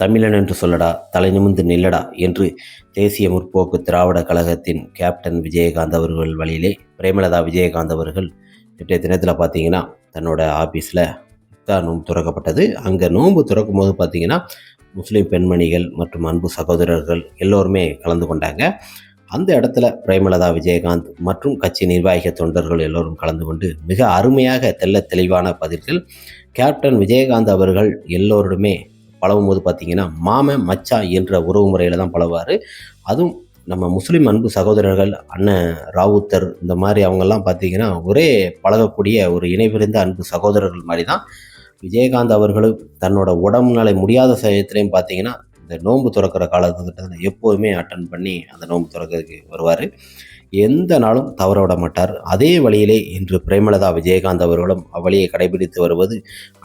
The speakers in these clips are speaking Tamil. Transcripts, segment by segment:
தமிழன் என்று சொல்லடா தலை நிமிர்ந்து நில்லடா என்று தேசிய முற்போக்கு திராவிட கழகத்தின் கேப்டன் விஜயகாந்த் அவர்கள் வழியிலே பிரேமலதா விஜயகாந்த் அவர்கள் நேற்றைய தினத்தில் பார்த்தீங்கன்னா தன்னோட ஆஃபீஸில் இப்தா நோன்பு துறக்கப்பட்டது. அங்கே நோன்பு துறக்கும் போது பார்த்தீங்கன்னா முஸ்லீம் பெண்மணிகள் மற்றும் அன்பு சகோதரர்கள் எல்லோருமே கலந்து கொண்டாங்க. அந்த இடத்துல பிரேமலதா விஜயகாந்த் மற்றும் கட்சி நிர்வாகிக தொண்டர்கள் எல்லோரும் கலந்து கொண்டு மிக அருமையாக தெல்ல தெளிவான பதில்கள். கேப்டன் விஜயகாந்த் அவர்கள் எல்லோருமே பழகும்போது பார்த்தீங்கன்னா மாம மச்சா என்ற உறவு முறையில் தான் பழவார். அதுவும் நம்ம முஸ்லீம் அன்பு சகோதரர்கள் அண்ணன் ராவுத்தர் இந்த மாதிரி அவங்கெல்லாம் பார்த்தீங்கன்னா ஒரே பழகக்கூடிய ஒரு இணைபிரிந்த அன்பு சகோதரர்கள் மாதிரி தான். விஜயகாந்த் அவர்களும் தன்னோட உடம்பு நிலை முடியாத சமயத்துலையும் பார்த்தீங்கன்னா இந்த நோன்பு திறக்கிற காலகட்டத்தில் எப்போதுமே அட்டன் பண்ணி அந்த நோன்பு திறக்கிறதுக்கு வருவார். எந்த நாளும் தவற விட மாட்டார். அதே வழியிலே இன்று பிரேமலதா விஜயகாந்த் அவர்களும் அவ்வழியை கடைபிடித்து வருவது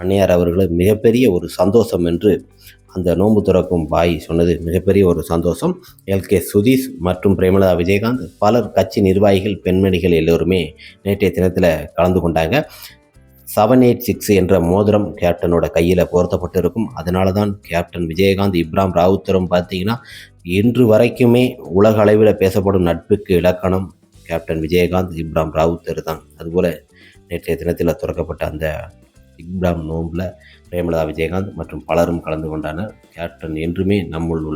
அன்னையார் அவர்களும் மிகப்பெரிய ஒரு சந்தோஷம் என்று அந்த நோன்பு துறக்கும் பாய் சொன்னது மிகப்பெரிய ஒரு சந்தோஷம். எல்கே சுதீஷ் மற்றும் பிரேமலதா விஜயகாந்த் பலர் கட்சி நிர்வாகிகள் பெண்மணிகள் எல்லோருமே நேற்றைய தினத்தில் கலந்து கொண்டாங்க. செவன் எயிட் சிக்ஸ் என்ற மோதிரம் கேப்டனோட கையில் பொருத்தப்பட்டிருக்கும். அதனால தான் கேப்டன் விஜயகாந்த் இப்ராம் ராவுத்தரும் பார்த்தீங்கன்னா இன்று வரைக்குமே உலக அளவில் பேசப்படும் நட்புக்கு இலக்கணம் கேப்டன் விஜயகாந்த் இப்ராம் ராவுத்தர் தான். அதுபோல் நேற்றைய தினத்தில் திறக்கப்பட்ட அந்த இப்ராம் நோம்பில் பிரேமலதா விஜயகாந்த் மற்றும் பலரும் கலந்து கொண்டனர். கேப்டன் என்றுமே நம்முள் உள்ள